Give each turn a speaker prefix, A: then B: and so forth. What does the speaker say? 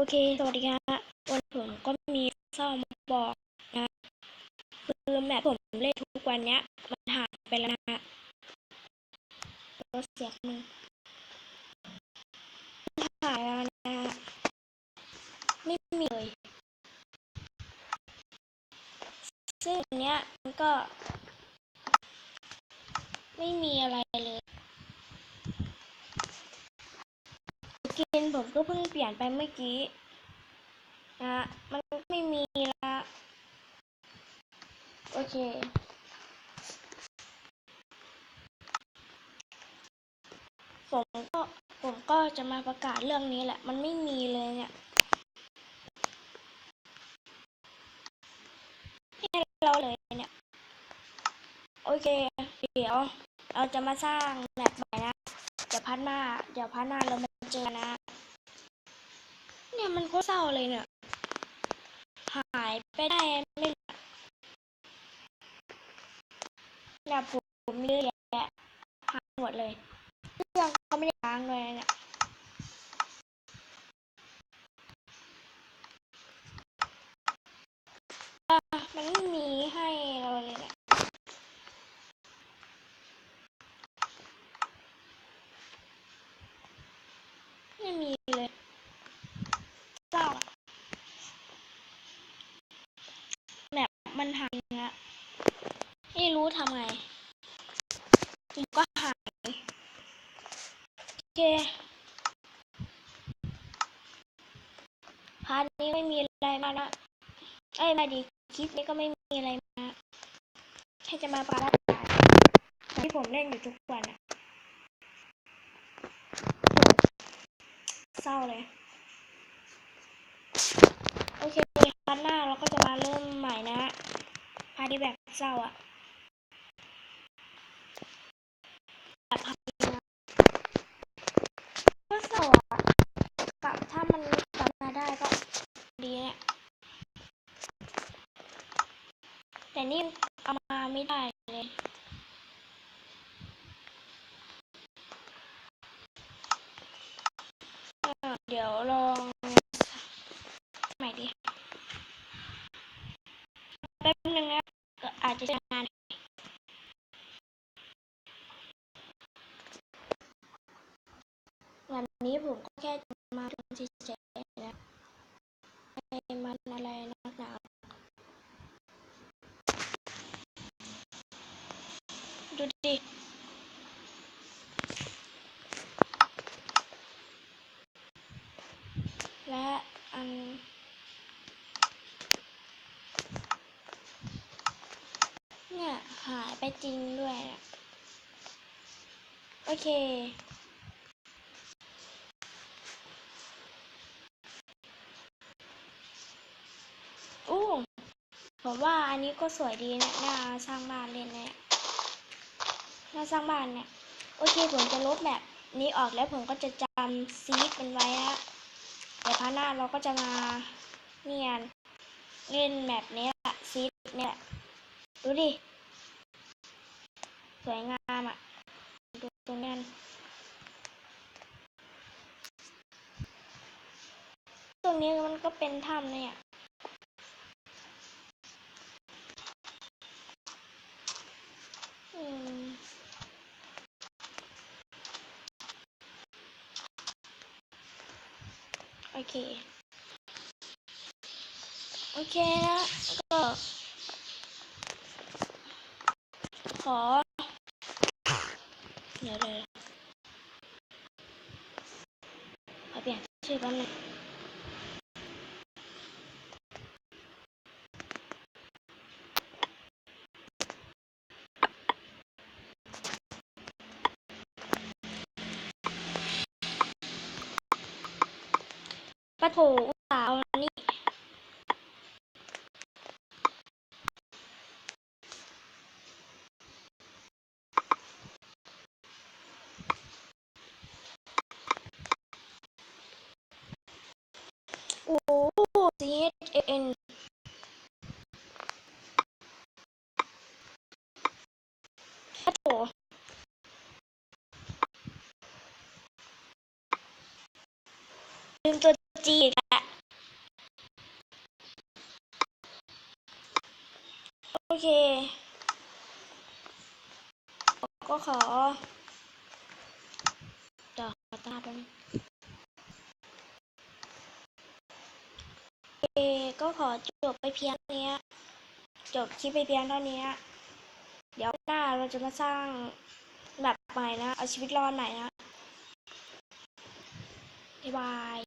A: โอเค สวัสดีครับวันผมก็มีเศร้ามาบอกนะ คือแมปผมเล่นทุกวันเนี้ย มันหายไปแล้วนะก็เสียงมึงหายแล้วนะ ไม่มีเลย ซึ่งเนี้ยมันก็ ไม่มีอะไรเลย กินผมก็เพิ่งเปลี่ยนไปเมื่อกี้นะมันไม่มีละโอเคผมก็ผมก็จะมาประกาศเรื่องนี้แหละ มันไม่มีเลยเนี่ยให้เราเลยเนี่ย โอเค เดี๋ยว เราจะมาสร้างแมปใหม่นะ เดี๋ยวพัดหน้า เดี๋ยวพัดหน้าเรา เจอนะ เนี่ยมันโคตรเศร้าเลยเนี่ย หายไปได้ไม่รู้เนี่ยผมผมมีเยอะแยะหายหมดเลยเครื่องก็ไม่ได้ล้างเลยเนี่ยอะมันไม่มีให้เราเลยเนี่ยไม่มีเลยเศร้าอะแบบ มันหายนะไม่รู้ทำไงก็หาย โอเค พาร์ทนี้ไม่มีอะไรมากนะเอ้มาดีคลิปนี้ก็ไม่มีอะไรมาแค่จะมาปาราบที่ผมเล่นอยู่ทุกวันอะเศร้าเลย โอเคพาร์ทหน้าเราก็จะมาเริ่มใหม่นะฮะพาร์ทที่แบบ เศร้าอะแบบพร์ทนี้นะก็เศร้าอะกับถ้ามันกลับมาได้ก็ดีเนี่ยแต่นี่เอามาไม่ได้เลยเดี๋ยวลองใหม่ดิแป๊บนึงนะก็ อาจจะใช้งานวันนี้ผมก็แค่มาดูเฉยๆนะไม่มันอะไรนักหนาดูดิ และอัน เนี่ย หาย ไปจริงด้วย โอเค อู้ผมว่าอันนี้ก็สวยดีนะน่าสร้างบ้านเล่นเนี่ยน่าสร้างบ้านเนี่ย โอเค ผมจะลบแบบนี้ออกแล้วผมก็จะจำซีดมันไว้ฮะเดี๋ยวพาร์ทหน้าเราก็จะมาเนียนเล่นแบบนี้แหละซีดเนี่ยดูดิ สวยงามอะดูตรงนี้นตรงนี้มันก็เป็นถ้ำเนี่ยอืมโอเค โอเคนะ ก็ ขอ ดี๋ยวเลยขอเปลี่ยนชื่อแป๊บนึงปะโถอุตส่าห์เอาอัน ลืมตัวจีกละโอเค ก็ขอต่อตาไปโอเคก็ขอจบไปเพียงเนี้ย จบคลิปไปเพียงเท่านี้ เดี๋ยวหน้าเราจะมาสร้างแบบใหม่นะ เอาชีวิตรอดใหม่นะ บาย